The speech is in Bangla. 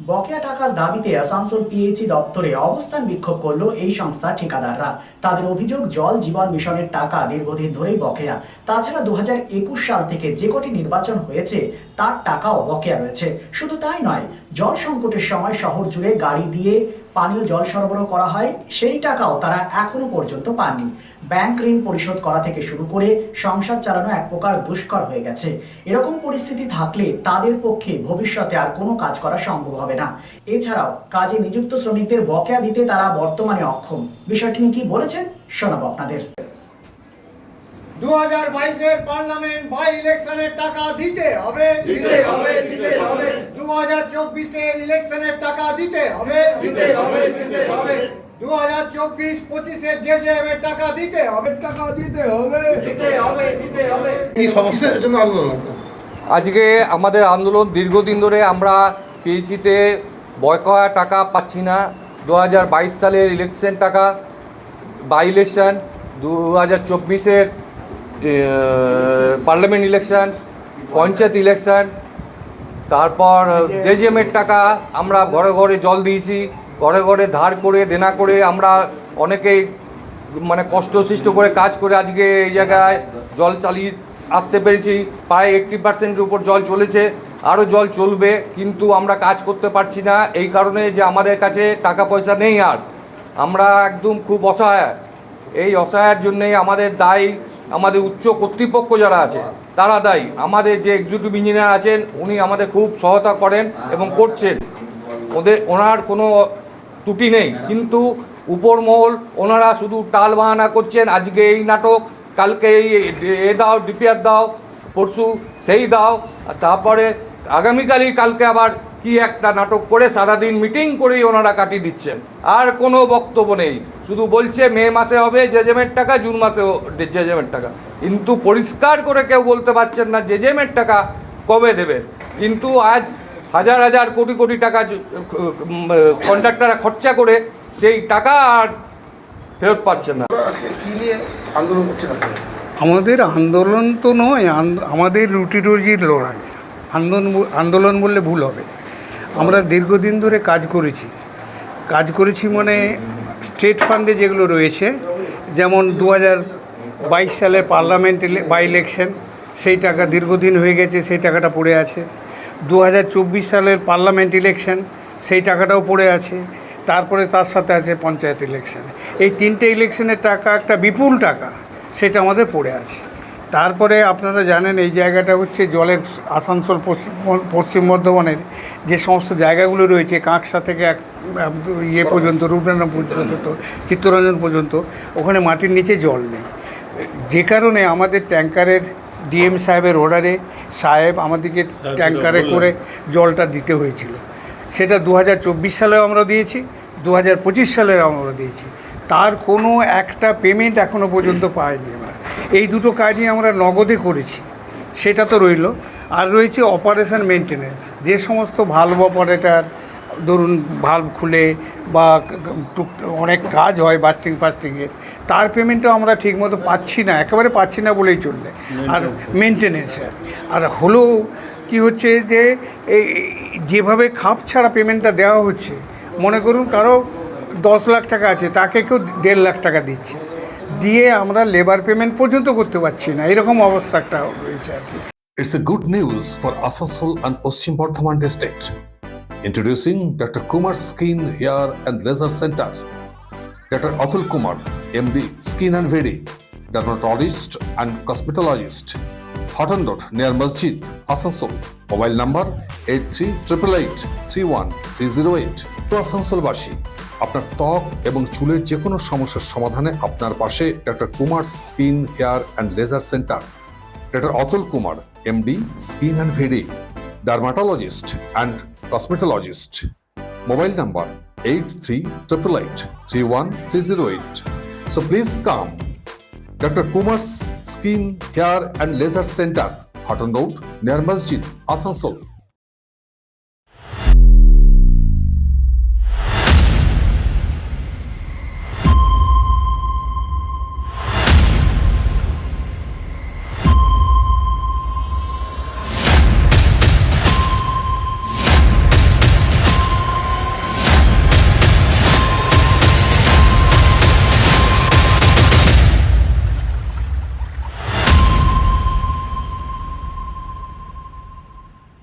বকেয়া টাকার দাবিতে আসানসোল পিএইচি দপ্তরে অবস্থান বিক্ষোভ করল এই সংস্থার ঠিকাদাররা। তাদের অভিযোগ, জল জীবন মিশনের টাকা দীর্ঘদিন ধরেই বকেয়া। তাছাড়া দু হাজার একুশ সাল থেকে যে কটি নির্বাচন হয়েছে, তার টাকাও বকেয়া রয়েছে। শুধু তাই নয়, জল সংকটের সময় শহর জুড়ে গাড়ি দিয়ে পানীয় জল সরবরাহ করা হয়, সেই টাকাও তারা এখনও পর্যন্ত পাননি। ব্যাংক ঋণ পরিশোধ করা থেকে শুরু করে সংসার চালানো এক প্রকার দুষ্কর হয়ে গেছে। এরকম পরিস্থিতি থাকলে তাদের পক্ষে ভবিষ্যতে আর কোনো কাজ করা সম্ভব হবে না। এছাড়াও কাজে নিযুক্ত শ্রমিকদের বকেয়া দিতে তারা বর্তমানে অক্ষম। বিষয়টি নিয়ে কি বলেছেন শোনাব আপনাদের। দু হাজার বাইশের পার্লামেন্ট বাই ইলেকশনের টাকা দিতে হবে। দিতে হবে দিতে হবে। দু হাজার চব্বিশের ইলেকশনের টাকা দিতে হবে। দিতে হবে দিতে হবে। দু হাজার চব্বিশ পঁচিশের যে টাকা দিতে হবে। টাকা দিতে হবে। দিতে হবে দিতে হবে। এই সমস্যার জন্য আন্দোলন আজকে আমাদের আন্দোলন দীর্ঘদিন ধরে আমরা পিএইচিতে বয় করা টাকা পাচ্ছি না। দু হাজার বাইশ সালের ইলেকশন টাকা বাই ইলেকশন দু হাজার চব্বিশের পার্লামেন্ট ইলেকশন, পঞ্চায়েত ইলেকশন, তারপর জেজেমের টাকা আমরা ঘরে ঘরে জল দিয়েছি, ঘরে ঘরে ধার করে, দেনা করে আমরা অনেকেই মানে কষ্ট সৃষ্ট করে কাজ করে আজকে এই জায়গায় জল চালিয়ে আসতে পেরেছি। প্রায় এইট্টি পার্সেন্টের উপর জল চলেছে আরও জল চলবে, কিন্তু আমরা কাজ করতে পারছি না, এই কারণে যে আমাদের কাছে টাকা পয়সা নেই আর। আমরা একদম খুব অসহায়। এই অসহায়ের জন্যেই আমাদের দায়ী আমাদের উচ্চ কর্তৃপক্ষ যারা আছে, তারা দায়ী। আমাদের যে এক্সিকিউটিভ ইঞ্জিনিয়ার আছেন, উনি আমাদের খুব সহায়তা করেন এবং করছেন। ওদের, ওনার কোনো ত্রুটি নেই। কিন্তু উপর মহল ওনারা শুধু টাল বাহানা করছেন, আজকে এই নাটক, কালকে এই এ দাও, ডিপিআর দাও, পরশু সেই দাও তারপরে আগামীকালই কালকে আবার কি একটা নাটক করে সারাদিন মিটিং করেই ওনারা কাটিয়ে দিচ্ছেন। আর কোনো বক্তব্য নেই। শুধু বলছে মে মাসে হবে জেজেমের টাকা জুন মাসে জেজেমের টাকা। কিন্তু পরিষ্কার করে কেউ বলতে পারছেন না জেজেমের টাকা কবে দেবেন কিন্তু আজ হাজার হাজার কোটি কোটি টাকা কন্ট্রাক্টররা খরচা করে সেই টাকা আর ফেরত পাচ্ছেন না। আন্দোলন করছেন আমাদের আন্দোলন তো নয় আমাদের রুটি রুজির লড়াই। আন্দোলন আন্দোলন বললে ভুল হবে। আমরা দীর্ঘদিন ধরে কাজ করেছি। কাজ করেছি মানে স্টেট ফান্ডে যেগুলো রয়েছে, যেমন দু বাইশ সালে পার্লামেন্ট বাই ইলেকশন সেই টাকা দীর্ঘদিন হয়ে গেছে, সেই টাকাটা পড়ে আছে। দু হাজার চব্বিশ সালের পার্লামেন্ট ইলেকশন সেই টাকাটাও পড়ে আছে। তারপরে তার সাথে আছে পঞ্চায়েত ইলেকশন এই তিনটে ইলেকশনের টাকা একটা বিপুল টাকা, সেটা আমাদের পড়ে আছে। তারপরে আপনারা জানেন এই জায়গাটা হচ্ছে জলের আসানসোল পশ্চিম বর্ধমানের যে সমস্ত জায়গাগুলো রয়েছে কাঁকসা থেকে এক ইয়ে পর্যন্ত রূপনারায়ণ পর্যন্ত চিত্তরঞ্জন পর্যন্ত ওখানে মাটির নিচে জল নেই। যে কারণে আমাদের ট্যাঙ্কারের ডিএম সাহেবের অর্ডারে সাহেব আমাদেরকে ট্যাঙ্কারে করে জলটা দিতে হয়েছিল। সেটা দু হাজার চব্বিশ সালেও আমরা দিয়েছি দু হাজার পঁচিশ সালেও আমরা দিয়েছি। তার কোনো একটা পেমেন্ট এখনও পর্যন্ত আমরা এই দুটো কাজই আমরা নগদে করেছি। সেটা তো রইল। আর রয়েছে অপারেশন মেনটেনেন্স যে সমস্ত ভালভ অপারেটার ধরুন ভালভ খুলে বা টুক- অনেক কাজ হয় বাস্টিং ফাস্টিংয়ের তার পেমেন্টও আমরা ঠিকমতো পাচ্ছি না। একেবারে পাচ্ছি না বলেই চললে। আর মেনটেনেন্সের আর হলো কি হচ্ছে যে, এই যেভাবে খাপ ছাড়া পেমেন্টটা দেওয়া হচ্ছে, মনে করুন কারও দশ লাখ টাকা আছে, তাকে কেউ দেড় লাখ টাকা দিচ্ছে। দিয়ে আমরা লেবার পেমেন্ট পর্যন্ত করতে পারছি না। এরকম অবস্থা একটা রয়েছে আর কি। It's a good news for Asansol and Paschim Bardhaman district introducing doctor Kumar skin hair and laser centre doctor Atul Kumar M B skin and VD dermatologist and cosmetologist hot and dot near মসজিদ Asansol mobile number eight three triple eight three one three zero eight two আসানসোলবাসী আপনার ত্বক এবং চুলের যে কোনো সমস্যার সমাধানে আপনার পাশে doctor Kumar skin hair and laser centre. Doctor Atul Kumar, MD, skin and very dermatologist and cosmetologist. Mobile number eight three triple eight three one three zero eight. So please come. Doctor Kumar's skin hair and laser centre Hutton road near মসজিদ, আসানসোল।